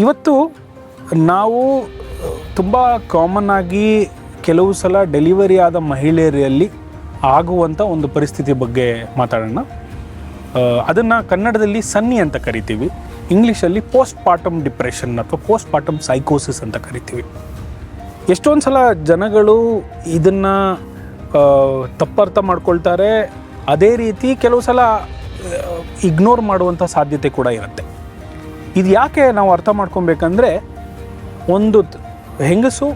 ಇವತ್ತು ನಾವು ತುಂಬ ಕಾಮನ್ ಆಗಿ ಕೆಲವು ಸಲ ಡೆಲಿವರಿ ಆದ ಮಹಿಳೆಯರಲ್ಲಿ ಆಗುವಂಥ ಒಂದು ಪರಿಸ್ಥಿತಿ ಬಗ್ಗೆ ಮಾತಾಡೋಣ. ಅದನ್ನು ಕನ್ನಡದಲ್ಲಿ ಸನ್ನಿ ಅಂತ ಕರಿತೀವಿ. ಇಂಗ್ಲೀಷಲ್ಲಿ ಪೋಸ್ಟ್ ಪಾರ್ಟಮ್ ಡಿಪ್ರೆಷನ್ ಅಥವಾ ಪೋಸ್ಟ್ ಪಾರ್ಟಮ್ ಸೈಕೋಸಿಸ್ ಅಂತ ಕರಿತೀವಿ. ಎಷ್ಟೊಂದು ಸಲ ಜನಗಳು ಇದನ್ನು ತಪ್ಪರ್ಥ ಮಾಡ್ಕೊಳ್ತಾರೆ. ಅದೇ ರೀತಿ ಕೆಲವು ಸಲ ಇಗ್ನೋರ್ ಮಾಡುವಂಥ ಸಾಧ್ಯತೆ ಕೂಡ ಇರುತ್ತೆ. ಇದು ಯಾಕೆ ನಾವು ಅರ್ಥ ಮಾಡ್ಕೊಬೇಕಂದ್ರೆ ಒಂದು ಹೆಂಗಸು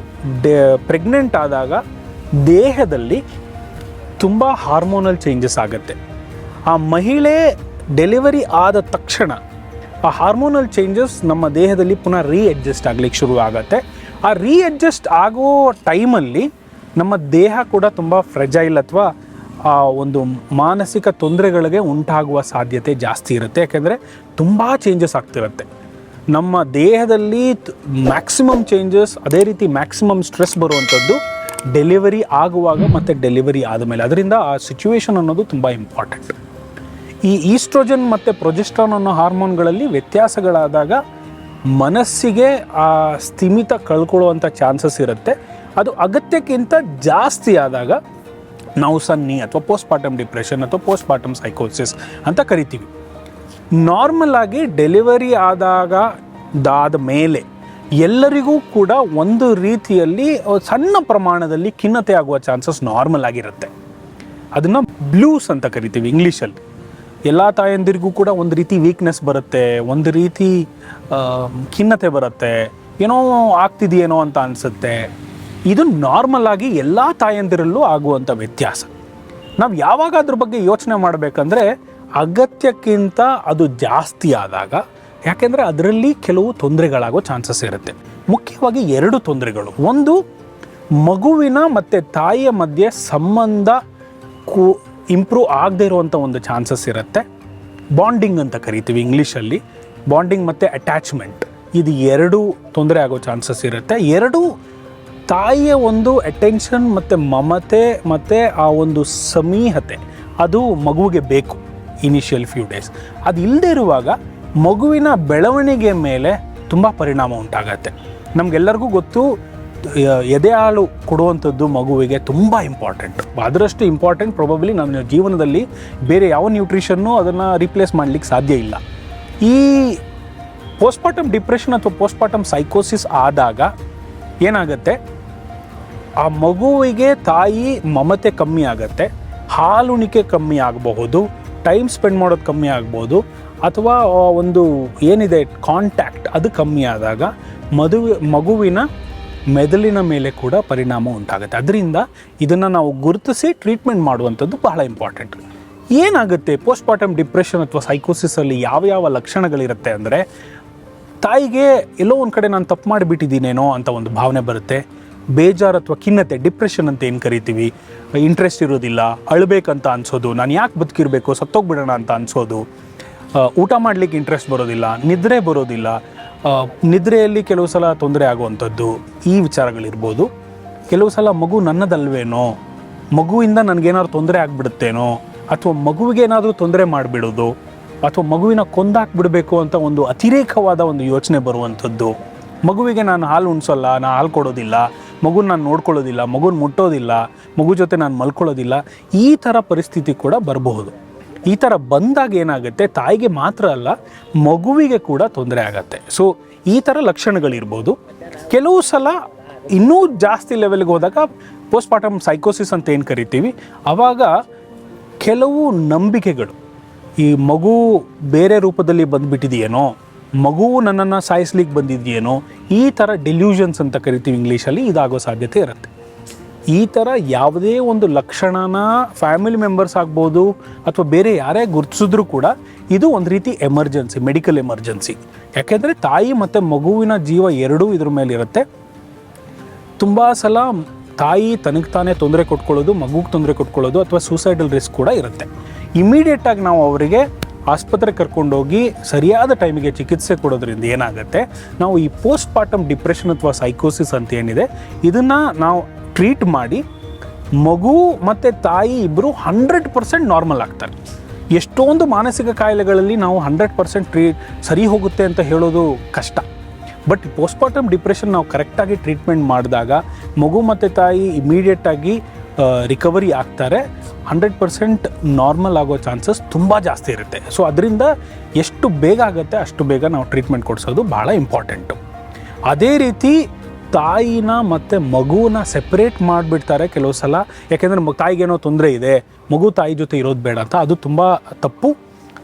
ಡೇ ಪ್ರೆಗ್ನೆಂಟ್ ಆದಾಗ ದೇಹದಲ್ಲಿ ತುಂಬ ಹಾರ್ಮೋನಲ್ ಚೇಂಜಸ್ ಆಗುತ್ತೆ. ಆ ಮಹಿಳೆ ಡೆಲಿವರಿ ಆದ ತಕ್ಷಣ ಆ ಹಾರ್ಮೋನಲ್ ಚೇಂಜಸ್ ನಮ್ಮ ದೇಹದಲ್ಲಿ ಪುನಃ ರೀಅಡ್ಜಸ್ಟ್ ಆಗಲಿಕ್ಕೆ ಶುರು ಆಗುತ್ತೆ. ಆ ರೀಅಡ್ಜಸ್ಟ್ ಆಗೋ ಟೈಮಲ್ಲಿ ನಮ್ಮ ದೇಹ ಕೂಡ ತುಂಬ ಫ್ರೆಜೈಲ್ ಅಥವಾ ಒಂದು ಮಾನಸಿಕ ತೊಂದರೆಗಳಿಗೆ ಉಂಟಾಗುವ ಸಾಧ್ಯತೆ ಜಾಸ್ತಿ ಇರುತ್ತೆ. ಯಾಕೆಂದರೆ ತುಂಬ ಚೇಂಜಸ್ ಆಗ್ತಿರುತ್ತೆ. ನಮ್ಮ ದೇಹದಲ್ಲಿ ಮ್ಯಾಕ್ಸಿಮಮ್ ಚೇಂಜಸ್ ಅದೇ ರೀತಿ ಮ್ಯಾಕ್ಸಿಮಮ್ ಸ್ಟ್ರೆಸ್ ಬರುವಂಥದ್ದು ಡೆಲಿವರಿ ಆಗುವಾಗ ಮತ್ತು ಡೆಲಿವರಿ ಆದಮೇಲೆ. ಅದರಿಂದ ಆ ಸಿಚುವೇಶನ್ ಅನ್ನೋದು ತುಂಬ ಇಂಪಾರ್ಟೆಂಟ್ ಈ ಈಸ್ಟ್ರೋಜನ್ ಮತ್ತು ಪ್ರೊಜೆಸ್ಟ್ರಾನ್ ಅನ್ನೋ ಹಾರ್ಮೋನ್ಗಳಲ್ಲಿ ವ್ಯತ್ಯಾಸಗಳಾದಾಗ ಮನಸ್ಸಿಗೆ ಆ ಸ್ಥಿಮಿತ ಕಳ್ಕೊಳ್ಳುವಂಥ ಚಾನ್ಸಸ್ ಇರುತ್ತೆ. ಅದು ಅಗತ್ಯಕ್ಕಿಂತ ಜಾಸ್ತಿ ಆದಾಗ ನಾವು ಸನ್ನಿ ಅಥವಾ ಪೋಸ್ಟ್ ಪಾರ್ಟಮ್ ಡಿಪ್ರೆಷನ್ ಅಥವಾ ಪೋಸ್ಟ್ ಪಾರ್ಟಮ್ ಸೈಕೋಸಿಸ್ ಅಂತ ಕರಿತೀವಿ. ನಾರ್ಮಲ್ ಆಗಿ ಡೆಲಿವರಿ ಆದಾಗ ದಾದ ಮೇಲೆ ಎಲ್ಲರಿಗೂ ಕೂಡ ಒಂದು ರೀತಿಯಲ್ಲಿ ಸಣ್ಣ ಪ್ರಮಾಣದಲ್ಲಿ ಖಿನ್ನತೆ ಆಗುವ ಚಾನ್ಸಸ್ ನಾರ್ಮಲ್ ಆಗಿರುತ್ತೆ. ಅದನ್ನು ಬ್ಲೂಸ್ ಅಂತ ಕರಿತೀವಿ ಇಂಗ್ಲೀಷಲ್ಲಿ. ಎಲ್ಲ ತಾಯಂದಿರಿಗೂ ಕೂಡ ಒಂದು ರೀತಿ ವೀಕ್ನೆಸ್ ಬರುತ್ತೆ, ಒಂದು ರೀತಿ ಖಿನ್ನತೆ ಬರುತ್ತೆ, ಏನೋ ಆಗ್ತಿದೆಯೇನೋ ಅಂತ ಅನಿಸುತ್ತೆ. ಇದು ನಾರ್ಮಲ್ ಆಗಿ ಎಲ್ಲ ತಾಯಂದಿರಲ್ಲೂ ಆಗುವಂಥ ವ್ಯತ್ಯಾಸ. ನಾವು ಯಾವಾಗ ಅದ್ರ ಬಗ್ಗೆ ಯೋಚನೆ ಮಾಡಬೇಕಂದ್ರೆ ಅಗತ್ಯಕ್ಕಿಂತ ಅದು ಜಾಸ್ತಿ ಆದಾಗ, ಯಾಕೆಂದರೆ ಅದರಲ್ಲಿ ಕೆಲವು ತೊಂದರೆಗಳಾಗೋ ಚಾನ್ಸಸ್ ಇರುತ್ತೆ. ಮುಖ್ಯವಾಗಿ ಎರಡು ತೊಂದರೆಗಳು. ಒಂದು, ಮಗುವಿನ ಮತ್ತು ತಾಯಿಯ ಮಧ್ಯೆ ಸಂಬಂಧ ಕು ಇಂಪ್ರೂವ್ ಆಗದೇ ಇರುವಂಥ ಒಂದು ಚಾನ್ಸಸ್ ಇರುತ್ತೆ. ಬಾಂಡಿಂಗ್ ಅಂತ ಕರಿತೀವಿ ಇಂಗ್ಲೀಷಲ್ಲಿ. ಬಾಂಡಿಂಗ್ ಮತ್ತು ಅಟ್ಯಾಚ್ಮೆಂಟ್ ಇದು ಎರಡೂ ತೊಂದರೆ ಆಗೋ ಚಾನ್ಸಸ್ ಇರುತ್ತೆ. ಎರಡು ತಾಯಿಯ ಒಂದು ಅಟೆನ್ಷನ್ ಮತ್ತು ಮಮತೆ ಮತ್ತು ಆ ಒಂದು ಸಮೀಹತೆ, ಅದು ಮಗುವಿಗೆ ಬೇಕು ಇನಿಷಿಯಲ್ ಫ್ಯೂ ಡೇಸ್ ಅದು ಇಲ್ಲದೆ ಇರುವಾಗ ಮಗುವಿನ ಬೆಳವಣಿಗೆ ಮೇಲೆ ತುಂಬ ಪರಿಣಾಮ ಉಂಟಾಗತ್ತೆ. ನಮಗೆಲ್ಲರಿಗೂ ಗೊತ್ತು ಎದೆ ಹಾಲು ಕೊಡುವಂಥದ್ದು ಮಗುವಿಗೆ ತುಂಬ ಇಂಪಾರ್ಟೆಂಟ್ ಅದರಷ್ಟು ಇಂಪಾರ್ಟೆಂಟ್ ಪ್ರೊಬಬ್ಲಿ ನಮ್ಮ ಜೀವನದಲ್ಲಿ ಬೇರೆ ಯಾವ ನ್ಯೂಟ್ರಿಷನ್ನು ಅದನ್ನು ರಿಪ್ಲೇಸ್ ಮಾಡಲಿಕ್ಕೆ ಸಾಧ್ಯ ಇಲ್ಲ. ಈ ಪೋಸ್ಟ್ಮಾರ್ಟಮ್ ಡಿಪ್ರೆಷನ್ ಅಥವಾ ಪೋಸ್ಟ್ಮಾರ್ಟಮ್ ಸೈಕೋಸಿಸ್ ಆದಾಗ ಏನಾಗುತ್ತೆ? ಆ ಮಗುವಿಗೆ ತಾಯಿ ಮಮತೆ ಕಮ್ಮಿ ಆಗುತ್ತೆ, ಹಾಲುಣಿಕೆ ಕಮ್ಮಿ ಆಗಬಹುದು ಟೈಮ್ ಸ್ಪೆಂಡ್ ಮಾಡೋದು ಕಮ್ಮಿ ಆಗ್ಬೋದು, ಅಥವಾ ಒಂದು ಏನಿದೆ ಕಾಂಟ್ಯಾಕ್ಟ್ ಅದು ಕಮ್ಮಿ ಆದಾಗ ಮದುವೆ ಮಗುವಿನ ಮೆದುಳಿನ ಮೇಲೆ ಕೂಡ ಪರಿಣಾಮ ಉಂಟಾಗುತ್ತೆ. ಅದರಿಂದ ಇದನ್ನು ನಾವು ಗುರುತಿಸಿ ಟ್ರೀಟ್ಮೆಂಟ್ ಮಾಡುವಂಥದ್ದು ಬಹಳ ಇಂಪಾರ್ಟೆಂಟ್ ಏನಾಗುತ್ತೆ ಪೋಸ್ಟ್ಮಾರ್ಟಮ್ ಡಿಪ್ರೆಷನ್ ಅಥವಾ ಸೈಕೋಸಿಸಲ್ಲಿ ಯಾವ ಯಾವ ಲಕ್ಷಣಗಳಿರುತ್ತೆ ಅಂದರೆ, ತಾಯಿಗೆ ಎಲ್ಲೋ ಒಂದು ಕಡೆ ನಾನು ತಪ್ಪು ಮಾಡಿಬಿಟ್ಟಿದ್ದೀನೇನೋ ಅಂತ ಒಂದು ಭಾವನೆ ಬರುತ್ತೆ. ಬೇಜಾರು ಅಥವಾ ಖಿನ್ನತೆ ಡಿಪ್ರೆಷನ್ ಅಂತ ಏನು ಕರಿತೀವಿ? ಇಂಟ್ರೆಸ್ಟ್ ಇರೋದಿಲ್ಲ, ಅಳಬೇಕಂತ ಅನ್ಸೋದು, ನಾನು ಯಾಕೆ ಬದುಕಿರಬೇಕು, ಸತ್ತೋಗ್ಬಿಡೋಣ ಅಂತ ಅನ್ಸೋದು. ಊಟ ಮಾಡಲಿಕ್ಕೆ ಇಂಟ್ರೆಸ್ಟ್ ಬರೋದಿಲ್ಲ, ನಿದ್ರೆ ಬರೋದಿಲ್ಲ. ನಿದ್ರೆಯಲ್ಲಿ ಕೆಲವು ಸಲ ತೊಂದರೆ ಆಗುವಂಥದ್ದು, ಈ ವಿಚಾರಗಳಿರ್ಬೋದು. ಕೆಲವು ಸಲ ಮಗು ನನ್ನದಲ್ವೇನೋ, ಮಗುವಿಂದ ನನಗೇನಾದ್ರು ತೊಂದರೆ ಆಗಿಬಿಡುತ್ತೇನೋ, ಅಥವಾ ಮಗುವಿಗೆ ಏನಾದರೂ ತೊಂದರೆ ಮಾಡಿಬಿಡೋದು, ಅಥವಾ ಮಗುವಿನ ಕೊಂದಾಕ್ಬಿಡಬೇಕು ಅಂತ ಒಂದು ಅತಿರೇಕವಾದ ಒಂದು ಯೋಚನೆ ಬರುವಂಥದ್ದು. ಮಗುವಿಗೆ ನಾನು ಹಾಲು ಉಣಿಸೋಲ್ಲ ನಾನು ಹಾಲು ಕೊಡೋದಿಲ್ಲ ಮಗುನ ನಾನು ನೋಡ್ಕೊಳ್ಳೋದಿಲ್ಲ, ಮಗುನ ಮುಟ್ಟೋದಿಲ್ಲ, ಮಗು ಜೊತೆ ನಾನು ಮಲ್ಕೊಳ್ಳೋದಿಲ್ಲ, ಈ ಥರ ಪರಿಸ್ಥಿತಿ ಕೂಡ ಬರಬಹುದು. ಈ ಥರ ಬಂದಾಗ ಏನಾಗುತ್ತೆ, ತಾಯಿಗೆ ಮಾತ್ರ ಅಲ್ಲ, ಮಗುವಿಗೆ ಕೂಡ ತೊಂದರೆ ಆಗತ್ತೆ. ಸೊ ಈ ಥರ ಲಕ್ಷಣಗಳಿರ್ಬೋದು. ಕೆಲವು ಸಲ ಇನ್ನೂ ಜಾಸ್ತಿ ಲೆವೆಲ್ಗೆ ಹೋದಾಗ ಪೋಸ್ಟ್ಮಾರ್ಟಮ್ ಸೈಕೋಸಿಸ್ ಅಂತ ಏನು ಕರಿತೀವಿ ಆವಾಗ ಕೆಲವು ನಂಬಿಕೆಗಳು, ಈ ಮಗು ಬೇರೆ ರೂಪದಲ್ಲಿ ಬಂದ್ಬಿಟ್ಟಿದೆಯೇನೋ ಮಗುವು ನನ್ನನ್ನು ಸಾಯಿಸ್ಲಿಕ್ಕೆ ಬಂದಿದೆಯೇನೋ, ಈ ಥರ ಡೆಲ್ಯೂಷನ್ಸ್ ಅಂತ ಕರಿತೀವಿ ಇಂಗ್ಲೀಷಲ್ಲಿ, ಇದಾಗೋ ಸಾಧ್ಯತೆ ಇರುತ್ತೆ. ಈ ಥರ ಯಾವುದೇ ಒಂದು ಲಕ್ಷಣನ ಫ್ಯಾಮಿಲಿ ಮೆಂಬರ್ಸ್ ಆಗ್ಬೋದು, ಅಥವಾ ಬೇರೆ ಯಾರೇ ಗುರುತಿಸಿದ್ರೂ ಕೂಡ, ಇದು ಒಂದು ರೀತಿ ಎಮರ್ಜೆನ್ಸಿ ಮೆಡಿಕಲ್ ಎಮರ್ಜೆನ್ಸಿ ಯಾಕೆಂದರೆ ತಾಯಿ ಮತ್ತು ಮಗುವಿನ ಜೀವ ಎರಡೂ ಇದ್ರ ಮೇಲೆ ಇರುತ್ತೆ. ತುಂಬ ಸಲ ತಾಯಿ ತನಗೆ ತಾನೇ ತೊಂದರೆ ಕೊಟ್ಕೊಳ್ಳೋದು, ಮಗುಗೆ ತೊಂದರೆ ಕೊಟ್ಕೊಳ್ಳೋದು, ಅಥವಾ ಸೂಸೈಡಲ್ ರಿಸ್ಕ್ ಕೂಡ ಇರುತ್ತೆ. ಇಮಿಡಿಯೇಟಾಗಿ ನಾವು ಅವರಿಗೆ ಆಸ್ಪತ್ರೆಗೆ ಕರ್ಕೊಂಡೋಗಿ ಸರಿಯಾದ ಟೈಮಿಗೆ ಚಿಕಿತ್ಸೆ ಕೊಡೋದ್ರಿಂದ ಏನಾಗುತ್ತೆ? ನಾವು ಈ ಪೋಸ್ಟ್ ಪಾರ್ಟಮ್ ಡಿಪ್ರೆಷನ್ ಅಥವಾ ಸೈಕೋಸಿಸ್ ಅಂತ ಏನಿದೆ, ಇದನ್ನು ನಾವು ಟ್ರೀಟ್ ಮಾಡಿ ಮಗು ಮತ್ತು ತಾಯಿ ಇಬ್ಬರು ಹಂಡ್ರೆಡ್ ಪರ್ಸೆಂಟ್ ನಾರ್ಮಲ್ ಆಗ್ತಾರೆ. ಎಷ್ಟೊಂದು ಮಾನಸಿಕ ಕಾಯಿಲೆಗಳಲ್ಲಿ ನಾವು ಹಂಡ್ರೆಡ್ ಪರ್ಸೆಂಟ್ ಟ್ರೀ ಸರಿ ಹೋಗುತ್ತೆ ಅಂತ ಹೇಳೋದು ಕಷ್ಟ. ಬಟ್ ಪೋಸ್ಟ್ಮಾರ್ಟಮ್ ಡಿಪ್ರೆಷನ್ ನಾವು ಕರೆಕ್ಟಾಗಿ ಟ್ರೀಟ್ಮೆಂಟ್ ಮಾಡಿದಾಗ ಮಗು ಮತ್ತು ತಾಯಿ ಇಮಿಡಿಯೇಟಾಗಿ ರಿಕವರಿ ಆಗ್ತಾರೆ. ಹಂಡ್ರೆಡ್ ಪರ್ಸೆಂಟ್ ನಾರ್ಮಲ್ ಆಗೋ ಚಾನ್ಸಸ್ ತುಂಬ ಜಾಸ್ತಿ ಇರುತ್ತೆ. ಸೊ ಅದರಿಂದ ಎಷ್ಟು ಬೇಗ ಆಗುತ್ತೆ ಅಷ್ಟು ಬೇಗ ನಾವು ಟ್ರೀಟ್ಮೆಂಟ್ ಕೊಡಿಸೋದು ಭಾಳ ಇಂಪಾರ್ಟೆಂಟು ಅದೇ ರೀತಿ ತಾಯಿನ ಮತ್ತು ಮಗುನ ಸೆಪ್ರೇಟ್ ಮಾಡಿಬಿಡ್ತಾರೆ ಕೆಲವು ಸಲ. ಯಾಕೆಂದರೆ ತಾಯಿಗೇನೋ ತೊಂದರೆ ಇದೆ. ಮಗು ತಾಯಿ ಜೊತೆ ಇರೋದು ಬೇಡ ಅಂತ. ಅದು ತುಂಬ ತಪ್ಪು.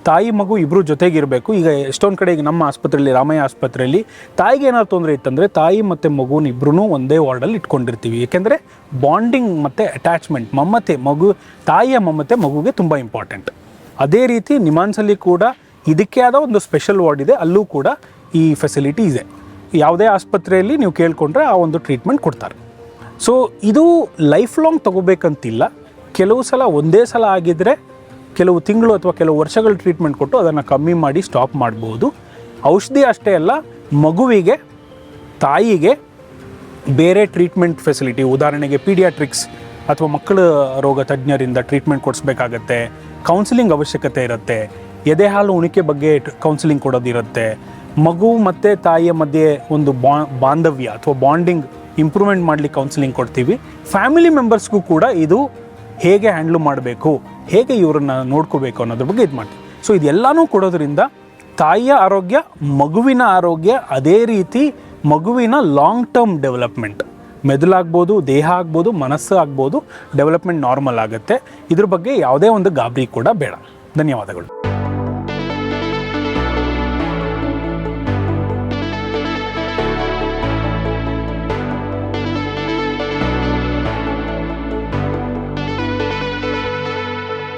ತಾಯಿ ಮಗು ಇಬ್ಬರು ಜೊತೆಗಿರಬೇಕು. ಈಗ ಎಷ್ಟೊಂದು ಕಡೆ ಈಗ ನಮ್ಮ ಆಸ್ಪತ್ರೆಯಲ್ಲಿ, ರಾಮಯ್ಯ ಆಸ್ಪತ್ರೆಯಲ್ಲಿ ತಾಯಿಗೆ ಏನಾದ್ರು ತೊಂದರೆ ಇತ್ತಂದರೆ ತಾಯಿ ಮತ್ತು ಮಗುನ ಇಬ್ಬರೂ ಒಂದೇ ವಾರ್ಡಲ್ಲಿ ಇಟ್ಕೊಂಡಿರ್ತೀವಿ. ಏಕೆಂದರೆ ಬಾಂಡಿಂಗ್ ಮತ್ತು ಅಟ್ಯಾಚ್ಮೆಂಟ್ ಮಮ್ಮತೆ ಮಗು, ತಾಯಿಯ ಮಮ್ಮತೆ ಮಗುಗೆ ತುಂಬ ಇಂಪಾರ್ಟೆಂಟ್ ಅದೇ ರೀತಿ ನಿಮಾನ್ಸಲ್ಲಿ ಕೂಡ ಇದಕ್ಕೆ ಆದ ಒಂದು ಸ್ಪೆಷಲ್ ವಾರ್ಡ್ ಇದೆ. ಅಲ್ಲೂ ಕೂಡ ಈ ಫೆಸಿಲಿಟಿ ಇದೆ. ಯಾವುದೇ ಆಸ್ಪತ್ರೆಯಲ್ಲಿ ನೀವು ಕೇಳಿಕೊಂಡ್ರೆ ಆ ಒಂದು ಟ್ರೀಟ್ಮೆಂಟ್ ಕೊಡ್ತಾರೆ. ಸೊ ಇದು ಲೈಫ್ ಲಾಂಗ್ ತಗೋಬೇಕಂತಿಲ್ಲ. ಕೆಲವು ಸಲ ಒಂದೇ ಸಲ ಆಗಿದ್ದರೆ ಕೆಲವು ತಿಂಗಳು ಅಥವಾ ಕೆಲವು ವರ್ಷಗಳ ಟ್ರೀಟ್ಮೆಂಟ್ ಕೊಟ್ಟು ಅದನ್ನು ಕಮ್ಮಿ ಮಾಡಿ ಸ್ಟಾಪ್ ಮಾಡ್ಬೋದು. ಔಷಧಿ ಅಷ್ಟೇ ಅಲ್ಲ, ಮಗುವಿಗೆ, ತಾಯಿಗೆ ಬೇರೆ ಟ್ರೀಟ್ಮೆಂಟ್ ಫೆಸಿಲಿಟಿ ಉದಾಹರಣೆಗೆ ಪೀಡಿಯಾಟ್ರಿಕ್ಸ್ ಅಥವಾ ಮಕ್ಕಳ ರೋಗ ತಜ್ಞರಿಂದ ಟ್ರೀಟ್ಮೆಂಟ್ ಕೊಡಿಸ್ಬೇಕಾಗತ್ತೆ ಕೌನ್ಸಿಲಿಂಗ್ ಅವಶ್ಯಕತೆ ಇರುತ್ತೆ, ಎದೆ ಹಾಲು ಉಣಿಕೆ ಬಗ್ಗೆ ಕೌನ್ಸಿಲಿಂಗ್ ಕೊಡೋದಿರುತ್ತೆ, ಮಗು ಮತ್ತು ತಾಯಿಯ ಮಧ್ಯೆ ಒಂದು ಬಾ, ಬಾಂಧವ್ಯ ಅಥವಾ ಬಾಂಡಿಂಗ್ ಇಂಪ್ರೂವ್ಮೆಂಟ್ ಮಾಡಲಿಕ್ಕೆ ಕೌನ್ಸಿಲಿಂಗ್ ಕೊಡ್ತೀವಿ. ಫ್ಯಾಮಿಲಿ ಮೆಂಬರ್ಸ್ಗೂ ಕೂಡ ಇದು ಹೇಗೆ ಹ್ಯಾಂಡ್ಲ್ ಮಾಡಬೇಕು, ಹೇಗೆ ಇವರನ್ನ ನೋಡ್ಕೋಬೇಕು ಅನ್ನೋದ್ರ ಬಗ್ಗೆ ಇದು ಮಾಡ್ತೀವಿ. ಸೊ ಇದೆಲ್ಲನೂ ಕೊಡೋದ್ರಿಂದ ತಾಯಿಯ ಆರೋಗ್ಯ, ಮಗುವಿನ ಆರೋಗ್ಯ ಅದೇ ರೀತಿ ಮಗುವಿನ ಲಾಂಗ್ ಟರ್ಮ್ ಡೆವಲಪ್ಮೆಂಟ್ ಮೆದುಲಾಗ್ಬೋದು ದೇಹ ಆಗ್ಬೋದು, ಮನಸ್ಸು ಆಗ್ಬೋದು ಡೆವಲಪ್ಮೆಂಟ್ ನಾರ್ಮಲ್ ಆಗುತ್ತೆ. ಇದ್ರ ಬಗ್ಗೆ ಯಾವುದೇ ಒಂದು ಗಾಬರಿ ಕೂಡ ಬೇಡ. ಧನ್ಯವಾದಗಳು.